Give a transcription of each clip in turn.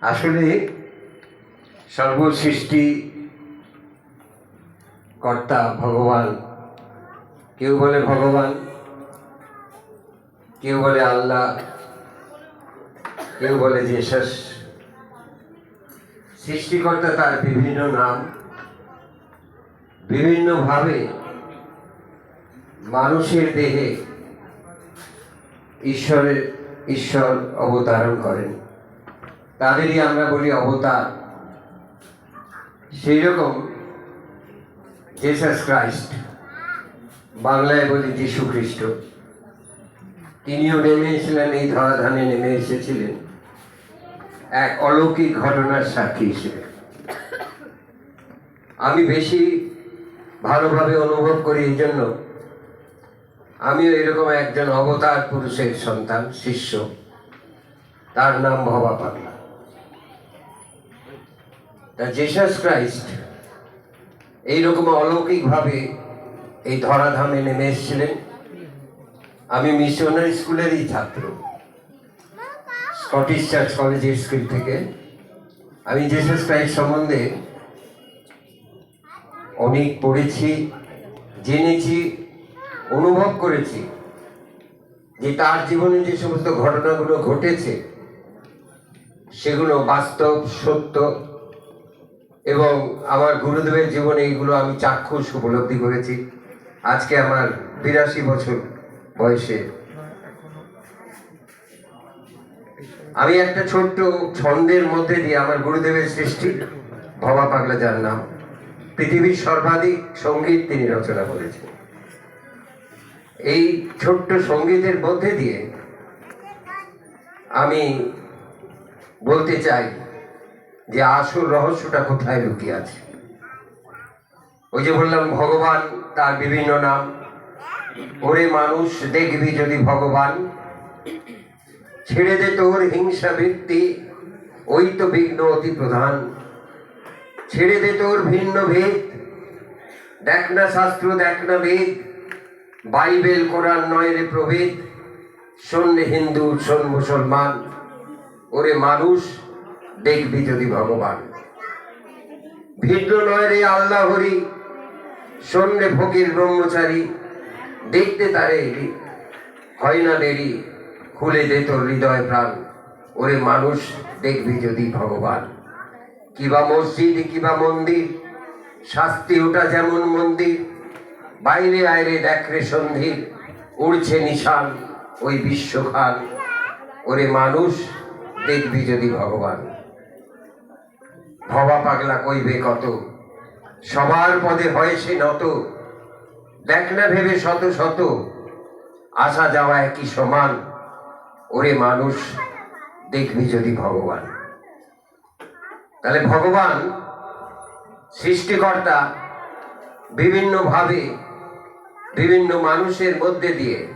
আসলে সর্বসৃষ্টি কর্তা ভগবান। কেউ বলে ভগবান, কেউ বলে আল্লাহ, কেউ বলে জেসাস। সৃষ্টিকর্তা তার বিভিন্ন নাম। বিভিন্নভাবে মানুষের দেহে ঈশ্বরের ঈশ্বর অবতারণ করেন। তাদেরই আমরা বলি অবতার। সেই রকম জেসাস ক্রাইস্ট বাংলায় বলি যীশু খ্রিস্ট। তিনিও নেমে এসেছিলেন, এই ধরাধানে নেমে এসেছিলেন। এক অলৌকিক ঘটনার সাক্ষী হিসেবে। আমি বেশি ভালোভাবে অনুভব করি এই জন্য, আমিও এরকম একজন অবতার পুরুষের সন্তান, শিষ্য। তার নাম ভবা পাগলা জেসাস ক্রাইস্ট এইরকম অলৌকিকভাবে এই ধরাধামে নেমে এসেছিলেন। আমি মিশনারি স্কুলেরই ছাত্র। স্কটিশ চার্চ কলেজের স্কুল থেকে। আমি জেসাস ক্রাইস্ট সম্বন্ধে অনেক পড়েছি, জেনেছি, অনুভব করেছি যে তার জীবনে যে সমস্ত ঘটনাগুলো ঘটেছে, সেগুলো বাস্তব, সত্য এবং আমার গুরুদেবের জীবনে এইগুলো আমি চাক্ষুষ উপলব্ধি করেছি। আজকে আমার বিরাশি বছর বয়সে। আমি একটা ছোট্ট ছন্দের মধ্যে দিয়ে আমার গুরুদেবের সৃষ্টি, ভবা পাগলা যার নাম, পৃথিবীর সর্বাধিক সংগীত তিনি রচনা করেছেন। এই ছোট্ট সঙ্গীতের মধ্যে দিয়ে আমি বলতে চাই যে আসল রহস্যটা কোথায় লুকিয়ে আছে? ওই যে বললাম, ভগবান তার বিভিন্ন নাম। ওরে মানুষ, দেখবি যদি ভগবান। ছেড়ে দে তোর হিংসা বৃত্তি, ওই তো বিঘ্ন অতি প্রধান। ছেড়ে দে তোর ভিন্ন ভেদ, দেখ না শাস্ত্র, দেখ না বেদ। বাইবেল, কোরআন নয় রে প্রভেদ। শোন হিন্দু, শোন মুসলমান। ওরে মানুষ দেখবি যদি ভগবান। ভিন্ন নয় রে আল্লাহ হরি রে ফকির ব্রহ্মচারী, দেখতে তারে হয় না দেরি, খুলে দে তোর হৃদয় প্রাণ। ওরে মানুষ, দেখবি যদি ভগবান। কিবা মসজিদ, কিবা মন্দির, শাস্তি ওটা যেমন মন্দির, বাইরে আয়রে দেখ রে সন্ধির, উড়ছে নিশান ওই বিশ্বখান। ওরে মানুষ, দেখবি যদি ভগবান। ভবা পাগলা কইবে কত? সবার পদে হয় সে নত। দেখ না ভেবে শত শত। আসা যাওয়া একই সমান? ওরে মানুষ, দেখবি যদি ভগবান। তাহলে ভগবান, সৃষ্টিকর্তা, বিভিন্নভাবে, বিভিন্ন মানুষের মধ্যে দিয়ে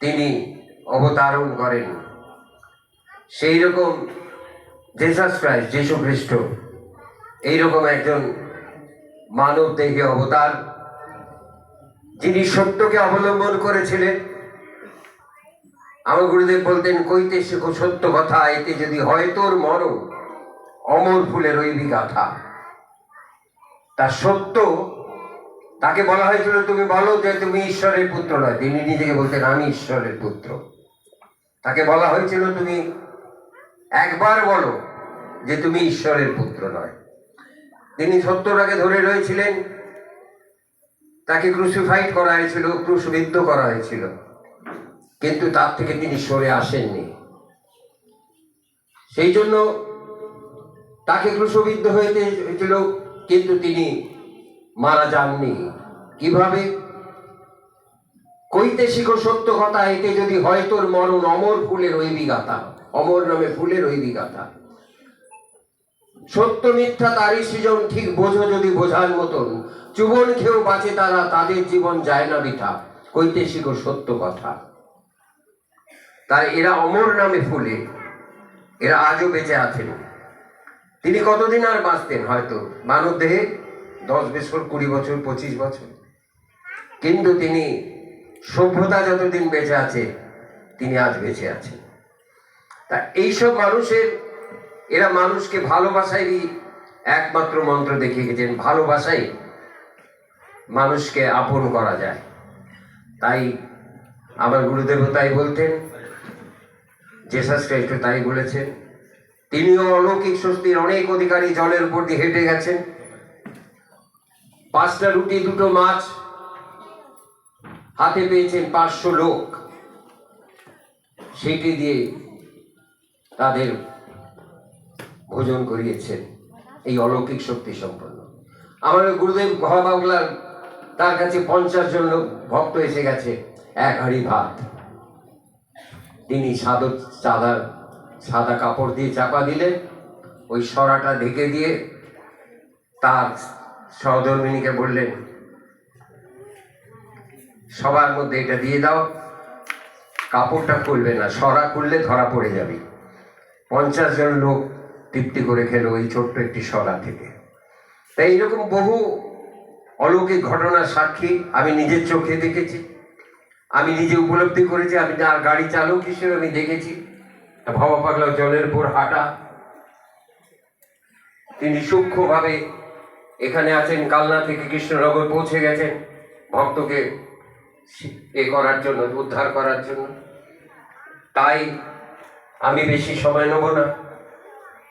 তিনি অবতারণ করেন। সেই রকম জেসাস ক্রাইস্ট যীশু খ্রিস্ট এইরকম একজন মানব দেহে অবতার, যিনি সত্যকে অবলম্বন করেছিলেন। আমার গুরুদেব বলতেন, কইতে শেখো সত্য কথা, এতে যদি হয় তোর মরণ, অমর ফুলের রইবি গাথা। তার সত্য, তাকে বলা হয়েছিল, তুমি বলো যে তুমি ঈশ্বরের পুত্র নয়। তিনি নিজেকে বলতেন, আমি ঈশ্বরের পুত্র। তাকে বলা হয়েছিল, তুমি একবার বলো যে তুমি ঈশ্বরের পুত্র নয়। তিনি সত্যটাকে ধরে রয়েছিলেন, তাকে ক্রুসিফাইড করা হয়েছিল, ক্রুশবিদ্ধ করা হয়েছিল। কিন্তু তার থেকে তিনি সরে আসেননি। সেই জন্য তাকে ক্রুশবিদ্ধ হইতে হয়েছিল, কিন্তু তিনি মারা যাননি। কীভাবে? কইতে শিখো সত্য কথা, এতে যদি হয় তোর মরণ অমর ফুলের ওই বিগাতা অমর নামে ফুলের ওই বিগাতা সত্য মিথ্যা তারই সৃজন, ঠিক বোঝো যদি বোঝার মতন। চুবন খেয়েও বাঁচে তারা, তাদের জীবন যায় না বৃথা। কইতে শিখো সত্য কথা। তাই এরা অমর নামে ফুলে, এরা আজও বেঁচে আছেন। তিনি কতদিন আর বাঁচতেন হয়তো? মানব দেহে দশ বছর, কুড়ি বছর, পঁচিশ বছর। কিন্তু তিনি সভ্যতা যতদিন বেঁচে আছে, তিনি আজ বেঁচে আছেন। তা এইসব মানুষের, এরা মানুষকে ভালোবাসারই একমাত্র মন্ত্র দেখিয়ে গেছেন ভালোবাসাই মানুষকে আপন করা যায়। তাই আমার গুরুদেব তাই বলতেন, জেসাস খ্রিস্ট তাই বলেছেন, তিনিও অলৌকিক স্বস্তির অনেক অধিকারী, জলের উপর দিয়ে হেঁটে গেছেন। পাঁচটা রুটি, দুটো মাছ হাতে পেয়েছেন পাঁচশো লোক। সেটি দিয়ে তাদের ভোজন করিয়েছেন এই অলৌকিক শক্তি সম্পন্ন। আমার গুরুদেব ঘবাবলার তার কাছে পঞ্চাশ জন লোক, ভক্ত এসে গেছে, এক হাঁড়ি ভাত। তিনি সাদা সাদা সাদা কাপড় দিয়ে চাপা দিলেন, ওই সরাটা ঢেকে দিয়ে তার সহধর্মিনীকে বললেন, সবার মধ্যে এটা দিয়ে দাও, কাপড়টা খুলবে না, সরা খুললে ধরা পড়ে যাবে। পঞ্চাশ জন লোক তৃপ্তি করে খেলো এই ছোট্ট একটি সরা থেকে। তাই এরকম বহু অলৌকিক ঘটনার সাক্ষী আমি নিজের চোখে দেখেছি। আমি নিজে উপলব্ধি করেছি, আমি আর গাড়ি চালক হিসেবে আমি দেখেছি। ভাবা পাগলা জলের উপর হাঁটা। তিনি সূক্ষ্মভাবে এখানে আছেন, কালনা থেকে কৃষ্ণনগর পৌঁছে গেছেন ভক্তকে এ করার জন্য, উদ্ধার করার জন্য। তাই আমি বেশি সময় নেব না।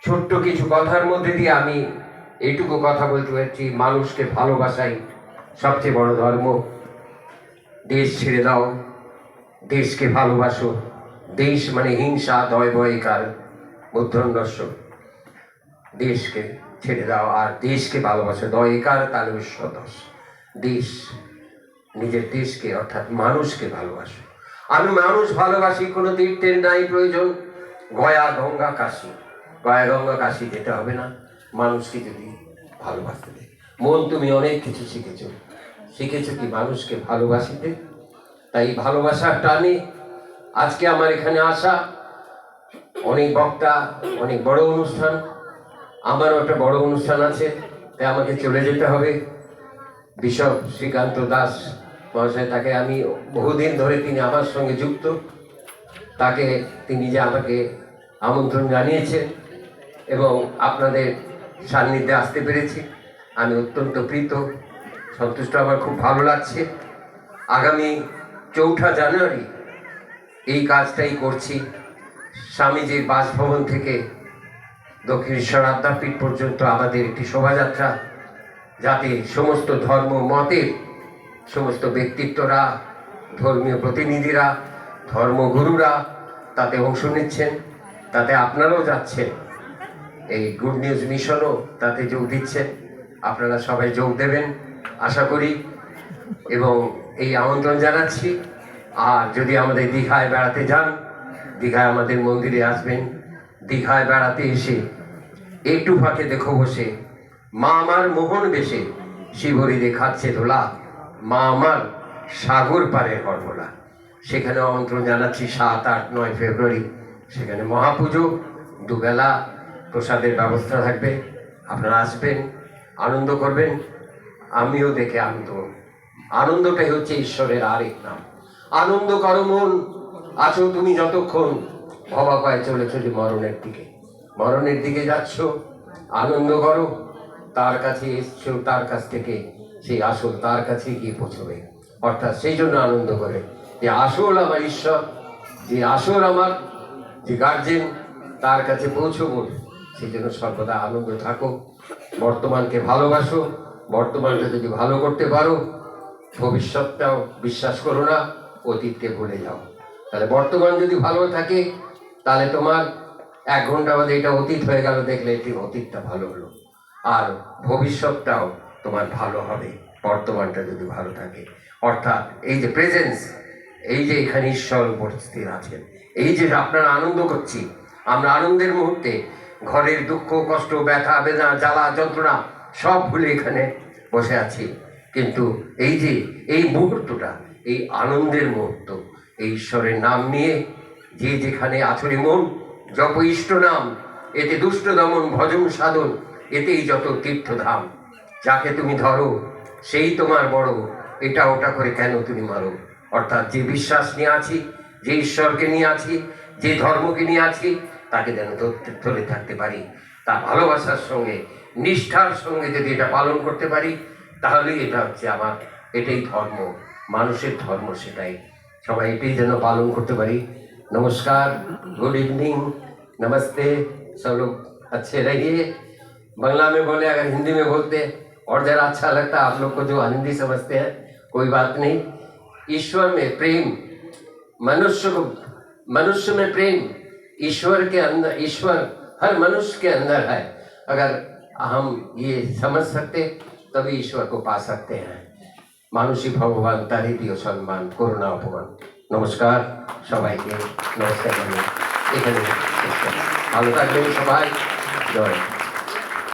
ছোট্ট কিছু কথার মধ্যে দিয়ে আমি এইটুকু কথা বলতে পারছি, মানুষকে ভালোবাসাই সবচেয়ে বড় ধর্ম। দেশ ছেড়ে দাও, দেশকে ভালোবাসো। দেশ মানে হিংসা, দয় বয়কার মধ্যন্যস্য দেশকে ছেড়ে দাও আর দেশকে ভালোবাসো। দয়কার তাহলে সদস দেশ, নিজের দেশকে অর্থাৎ মানুষকে ভালোবাসো। আমি মানুষ ভালোবাসি, কোনো তীর্থের নাই প্রয়োজন। গয়া গঙ্গা কাশি। গয়া গঙ্গা কাশি যেতে হবে না। মানুষকে যদি ভালোবাসতে দেয়। মন তুমি অনেক কিছু শিখেছো। শিখেছো কি মানুষকে ভালোবাসিতে তাই ভালোবাসার টানে আজকে আমার এখানে আসা অনেক বক্তা, অনেক বড় অনুষ্ঠান। আমারও একটা বড় অনুষ্ঠান আছে, তাই আমাকে চলে যেতে হবে। বিশপ শ্রীকান্ত দাস মহাশয়, তাকে আমি বহুদিন ধরে তিনি আমার সঙ্গে যুক্ত। তাকে তিনি যে আমাকে আমন্ত্রণ জানিয়েছেন এবং আপনাদের সান্নিধ্যে আসতে পেরেছি। আমি অত্যন্ত প্রীত, সন্তুষ্ট, আমার খুব ভালো লাগছে। আগামী চৌঠা জানুয়ারি এই কাজটাই করছি। স্বামীজির বাসভবন থেকে দক্ষিণেশ্বর আদ্যাপীঠ পর্যন্ত আমাদের একটি শোভাযাত্রা, যাতে সমস্ত ধর্ম মতের সমস্ত ব্যক্তিত্বরা, ধর্মীয় প্রতিনিধিরা, ধর্মগুরুরা তাতে অংশ নিচ্ছেন। তাতে আপনারাও যাচ্ছেন। এই গুড নিউজ মিশনও তাতে যোগ দিচ্ছেন। আপনারা সবাই যোগ দেবেন, আশা করি। এবং এই আমন্ত্রণ জানাচ্ছি। আর যদি আমাদের দীঘায় বেড়াতে যান, দীঘায় আমাদের মন্দিরে আসবেন। দীঘায় বেড়াতে এসে একটু ফাঁকে দেখো বসে। মা আমার মোহন বেশে শিবরি দেখাচ্ছে দোলা মা আমার সাগর পারে হরমোলা সেখানে আমন্ত্রণ জানাচ্ছি সাত, আট, নয় ফেব্রুয়ারি। সেখানে মহাপুজো, দুবেলা প্রসাদের ব্যবস্থা থাকবে। আপনারা আসবেন, আনন্দ করবেন। আমিও দেখে আনন্দ আনন্দটাই হচ্ছে ঈশ্বরের আরেক নাম। আনন্দ করো মন, আছো তুমি যতক্ষণ। ভবা পায়ে চলে চলে মরণের দিকে। মরণের দিকে যাচ্ছ, আনন্দ করো। তার কাছে এসছো, তার কাছ থেকে সেই আসল, তার কাছে গিয়ে পৌঁছবে। অর্থাৎ সেই জন্য আনন্দ করে যে আসল আমার ঈশ্বর, যে আসল আমার যে গার্জেন তার কাছে পৌঁছবো, সেই জন্য সর্বদা আনন্দ থাকো। বর্তমানকে ভালোবাসো, বর্তমানকে যদি ভালো করতে পারো, ভবিষ্যৎটাও বিশ্বাস করো না, অতীতকে ভুলে যাও। তাহলে বর্তমান যদি ভালো থাকে, তাহলে তোমার এক ঘণ্টা বাদে এটা অতীত হয়ে গেল, দেখলে এটি অতীতটা ভালো হলো। আর ভবিষ্যৎটাও তোমার ভালো হবে, বর্তমানটা যদি ভালো থাকে। অর্থাৎ এই যে প্রেজেন্স এই যে এখানে ঈশ্বর উপস্থিত আছেন, এই যে আপনারা আনন্দ করছি, আমরা আনন্দের মুহূর্তে ঘরের দুঃখ, কষ্ট, ব্যথা, বেদনা, জ্বালা, যন্ত্রণা সব ভুলে এখানে বসে আছি। কিন্তু এই যে, এই মুহূর্তটা, এই আনন্দের মুহূর্ত, এই ঈশ্বরের নাম নিয়ে যে যেখানে আছড়ে মন জপ ইষ্ট নাম, এতে দুষ্ট দমন, ভজন সাধন, এতেই যত তীর্থধাম। যাকে তুমি ধরো, সেই তোমার বড়, এটা ওটা করে কেন তুমি মারো? অর্থাৎ যে বিশ্বাস নিয়ে আছি যে ঈশ্বরকে নিয়ে আছি যে ধর্মকে নিয়ে আছি তাকে যেন ধরতে ধরে থাকতে পারি তা ভালোবাসার সঙ্গে নিষ্ঠার সঙ্গে যদি এটা পালন করতে পারি তাহলেই এটা হচ্ছে আমার এটাই ধর্ম মানুষের ধর্ম সেটাই সবাই এটাই যেন পালন করতে পারি नमस्कार गुड इवनिंग नमस्ते सब लोग अच्छे रहिए बांग्ला में बोले अगर हिंदी में बोलते और ज़रा अच्छा लगता आप लोग को जो हिंदी समझते हैं कोई बात नहीं ईश्वर में प्रेम मनुष्य को मनुष्य में प्रेम ईश्वर के अंदर ईश्वर हर मनुष्य के अंदर है अगर हम ये समझ सकते तभी ईश्वर को पा सकते हैं মানুষই ভগবান তারই প্রিয় সম্মান করুণা অপমান নমস্কার সবাইকে নমস্কার জানিয়ে এখানে শেষ করলাম। ভালো থাকবেন সবাই জয়